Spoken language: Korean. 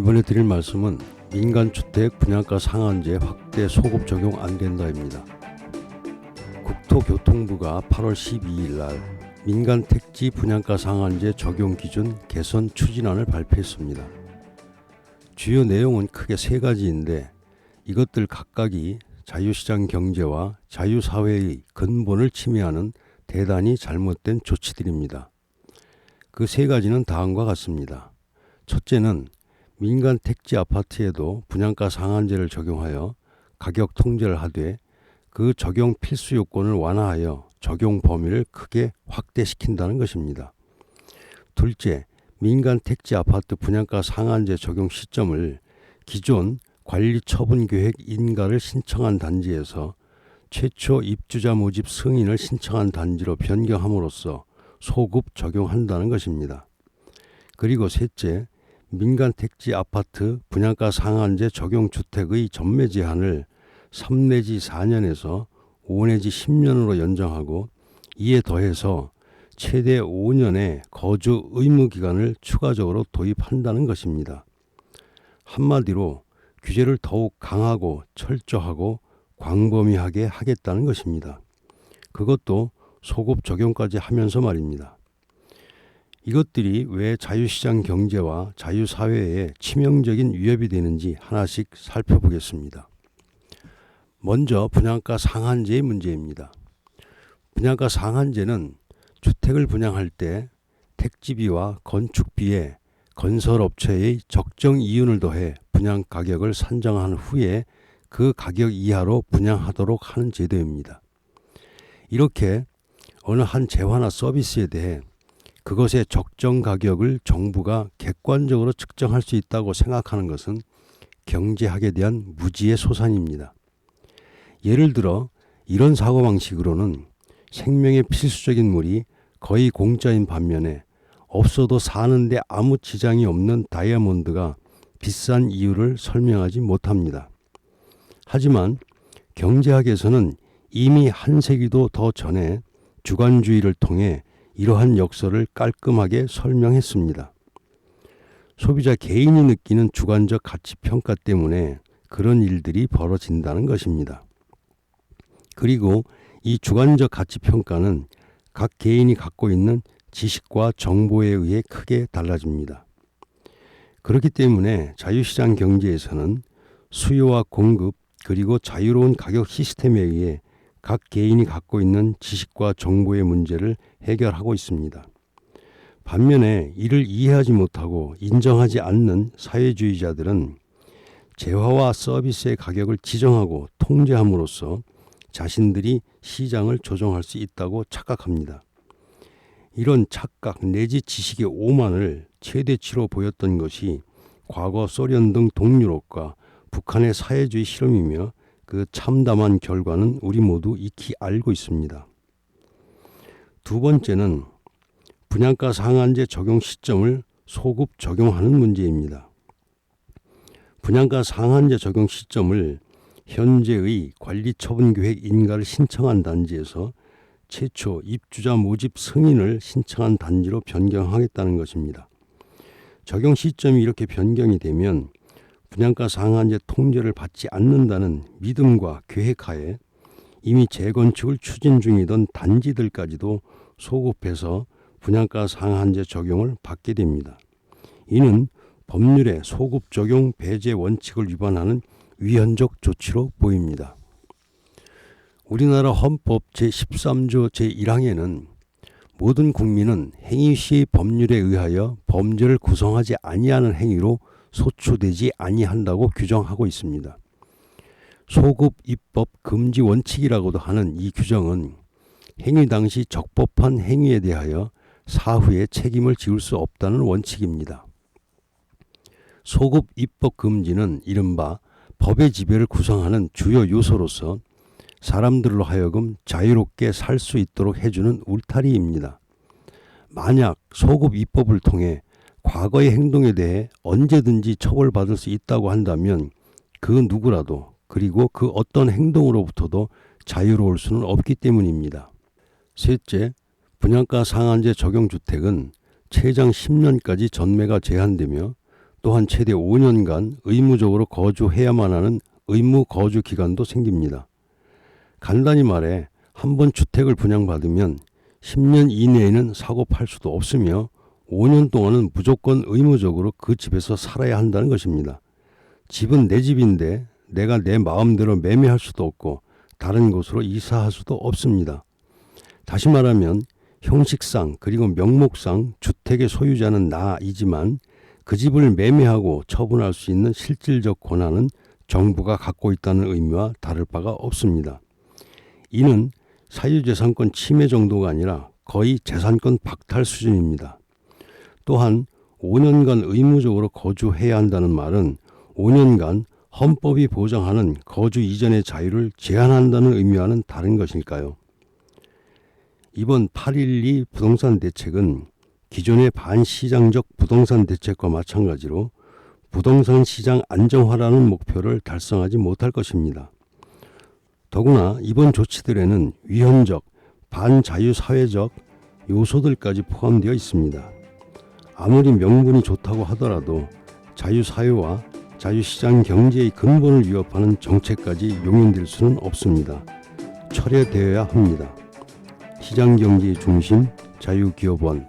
이번에 드릴 말씀은 민간주택 분양가 상한제 확대 소급 적용 안 된다입니다. 국토교통부가 8월 12일 날 민간 택지 분양가 상한제 적용 기준 개선 추진안을 발표했습니다. 주요 내용은 크게 세 가지인데 이것들 각각이 자유시장 경제와 자유사회의 근본을 침해하는 대단히 잘못된 조치들입니다. 그 세 가지는 다음과 같습니다. 첫째는 민간 택지 아파트에도 분양가 상한제를 적용하여 가격 통제를 하되 그 적용 필수 요건을 완화하여 적용 범위를 크게 확대시킨다는 것입니다. 둘째, 민간 택지 아파트 분양가 상한제 적용 시점을 기존 관리 처분 계획 인가를 신청한 단지에서 최초 입주자 모집 승인을 신청한 단지로 변경함으로써 소급 적용한다는 것입니다. 그리고 셋째, 민간 택지 아파트 분양가 상한제 적용 주택의 전매 제한을 3 내지 4년에서 5 내지 10년으로 연장하고 이에 더해서 최대 5년의 거주 의무 기간을 추가적으로 도입한다는 것입니다. 한마디로 규제를 더욱 강하고 철저하고 광범위하게 하겠다는 것입니다. 그것도 소급 적용까지 하면서 말입니다. 이것들이 왜 자유시장 경제와 자유사회에 치명적인 위협이 되는지 하나씩 살펴보겠습니다. 먼저 분양가 상한제의 문제입니다. 분양가 상한제는 주택을 분양할 때 택지비와 건축비에 건설업체의 적정 이윤을 더해 분양 가격을 산정한 후에 그 가격 이하로 분양하도록 하는 제도입니다. 이렇게 어느 한 재화나 서비스에 대해 그것의 적정 가격을 정부가 객관적으로 측정할 수 있다고 생각하는 것은 경제학에 대한 무지의 소산입니다. 예를 들어 이런 사고방식으로는 생명의 필수적인 물이 거의 공짜인 반면에 없어도 사는데 아무 지장이 없는 다이아몬드가 비싼 이유를 설명하지 못합니다. 하지만 경제학에서는 이미 한 세기도 더 전에 주관주의를 통해 이러한 역설을 깔끔하게 설명했습니다. 소비자 개인이 느끼는 주관적 가치 평가 때문에 그런 일들이 벌어진다는 것입니다. 그리고 이 주관적 가치 평가는 각 개인이 갖고 있는 지식과 정보에 의해 크게 달라집니다. 그렇기 때문에 자유시장 경제에서는 수요와 공급 그리고 자유로운 가격 시스템에 의해 각 개인이 갖고 있는 지식과 정보의 문제를 해결하고 있습니다. 반면에 이를 이해하지 못하고 인정하지 않는 사회주의자들은 재화와 서비스의 가격을 지정하고 통제함으로써 자신들이 시장을 조정할 수 있다고 착각합니다. 이런 착각 내지 지식의 오만을 최대치로 보였던 것이 과거 소련 등 동유럽과 북한의 사회주의 실험이며 그 참담한 결과는 우리 모두 익히 알고 있습니다. 두 번째는 분양가 상한제 적용 시점을 소급 적용하는 문제입니다. 분양가 상한제 적용 시점을 현재의 관리 처분 계획 인가를 신청한 단지에서 최초 입주자 모집 승인을 신청한 단지로 변경하겠다는 것입니다. 적용 시점이 이렇게 변경이 되면 분양가 상한제 통제를 받지 않는다는 믿음과 계획하에 이미 재건축을 추진 중이던 단지들까지도 소급해서 분양가 상한제 적용을 받게 됩니다. 이는 법률의 소급 적용 배제 원칙을 위반하는 위헌적 조치로 보입니다. 우리나라 헌법 제13조 제1항에는 모든 국민은 행위 시 법률에 의하여 범죄를 구성하지 아니하는 행위로 소추되지 아니한다고 규정하고 있습니다. 소급 입법 금지 원칙이라고도 하는 이 규정은 행위 당시 적법한 행위에 대하여 사후에 책임을 지울 수 없다는 원칙입니다. 소급 입법 금지는 이른바 법의 지배를 구성하는 주요 요소로서 사람들로 하여금 자유롭게 살 수 있도록 해주는 울타리입니다. 만약 소급 입법을 통해 과거의 행동에 대해 언제든지 처벌받을 수 있다고 한다면 그 누구라도 그리고 그 어떤 행동으로부터도 자유로울 수는 없기 때문입니다. 셋째, 분양가 상한제 적용 주택은 최장 10년까지 전매가 제한되며 또한 최대 5년간 의무적으로 거주해야만 하는 의무 거주 기간도 생깁니다. 간단히 말해 한 번 주택을 분양받으면 10년 이내에는 사고 팔 수도 없으며 5년 동안은 무조건 의무적으로 그 집에서 살아야 한다는 것입니다. 집은 내 집인데 내가 내 마음대로 매매할 수도 없고 다른 곳으로 이사할 수도 없습니다. 다시 말하면 형식상 그리고 명목상 주택의 소유자는 나이지만 그 집을 매매하고 처분할 수 있는 실질적 권한은 정부가 갖고 있다는 의미와 다를 바가 없습니다. 이는 사유재산권 침해 정도가 아니라 거의 재산권 박탈 수준입니다. 또한 5년간 의무적으로 거주해야 한다는 말은 5년간 헌법이 보장하는 거주 이전의 자유를 제한한다는 의미와는 다른 것일까요? 이번 8.12 부동산 대책은 기존의 반시장적 부동산 대책과 마찬가지로 부동산 시장 안정화라는 목표를 달성하지 못할 것입니다. 더구나 이번 조치들에는 위헌적, 반자유사회적 요소들까지 포함되어 있습니다. 아무리 명분이 좋다고 하더라도 자유사회와 자유시장 경제의 근본을 위협하는 정책까지 용인될 수는 없습니다. 철회되어야 합니다. 시장경제의 중심 자유기업원